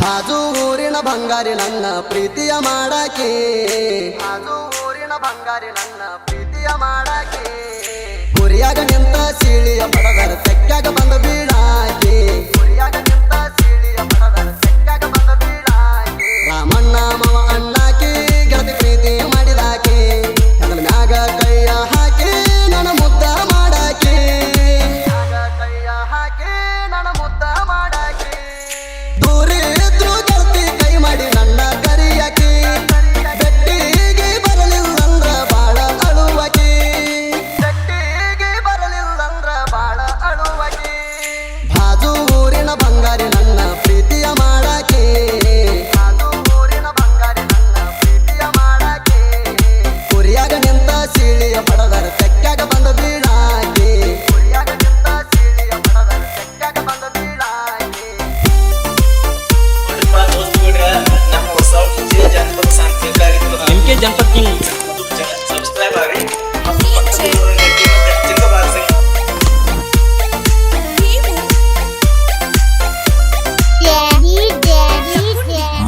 ಬಾಜು ಊರಿನ ಬಂಗಾರಿ ನನ್ನ ಪ್ರೀತಿಯ ಮಾಡಕೆ ಬಾಜು ಊರಿನ ಬಂಗಾರಿ ನನ್ನ ಪ್ರೀತಿಯ ಮಾಡಾಕಿ ಗುರಿಯಾಗ ನಿಂತ ಸೀಳಿಯ ಬಡದರ ಸೆಕ್ಕಾಗ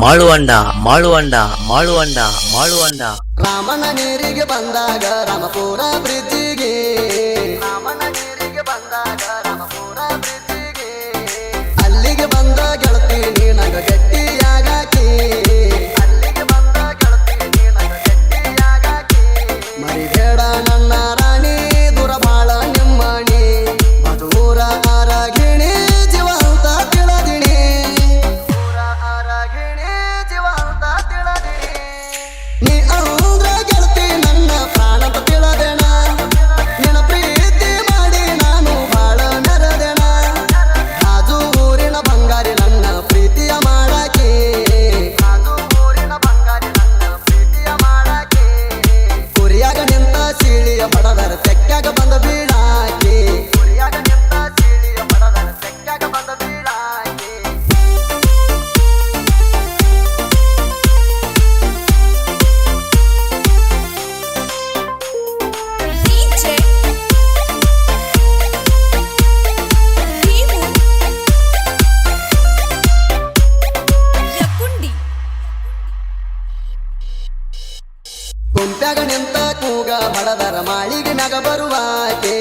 ಮಾಡುವಂಡ ಮಾಡುವಂಡ ಮಾಡುವಂಡ ಮಾಡುವಂಡ ರಾಮನ ನೀರಿಗೆ ಬಂದಾಗ ರಾಮಪುರ ಬ್ರಿಡ್ಜಿ Me ನಿಂತ ಕೂಗ ಬಡದರ ಮಾಳಿಗೆ ನಗ ಬರುವಾಕೆ.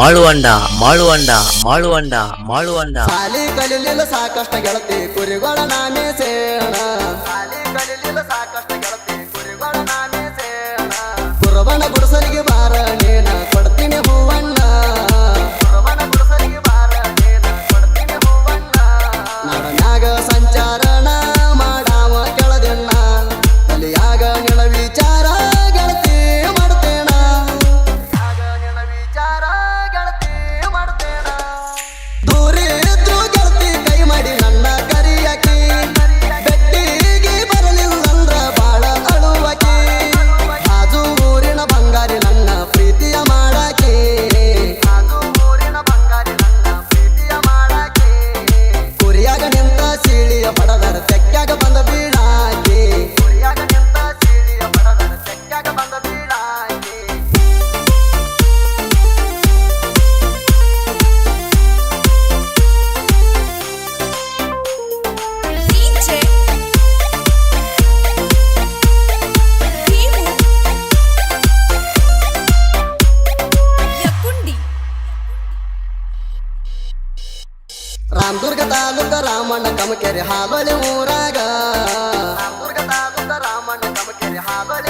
ಮಾಳುವಂಡ ಮಾಳುವಂಡ ಮಾಳುವಂಡ ಮಾಳುವಂಡ. ಸಾಲಿ ಕಲಿಲಿಲ್ಲ ಸಾಕಷ್ಟು ಗೆಳತಿ ಕುರಿಗಳ ನಾಮೇಸೆ ರಾಮದುರ್ಗ ತಾಲೂಕ ರಾಮಣ್ಣ ಕಮಕೆರೆ ಹಾಬಳಿ ಊರಾಗ. ರಾಮದುರ್ಗ ತಾಲೂಕ ರಾಮಣ್ಣ ಕಮಕೆರೆ ಹಾಬಳಿ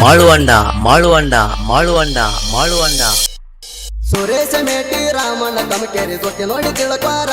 మాళువండ మాళువండ మాళುವಂಡ ಮಾಳುವಂಡ ಸುರೇಶ ಮೇಟಿ ರಾಮಣ್ಣ ತಮಕೇರಿ ಜೊತೆ ನೋಡಿ ತಿಳ್ಕೋರ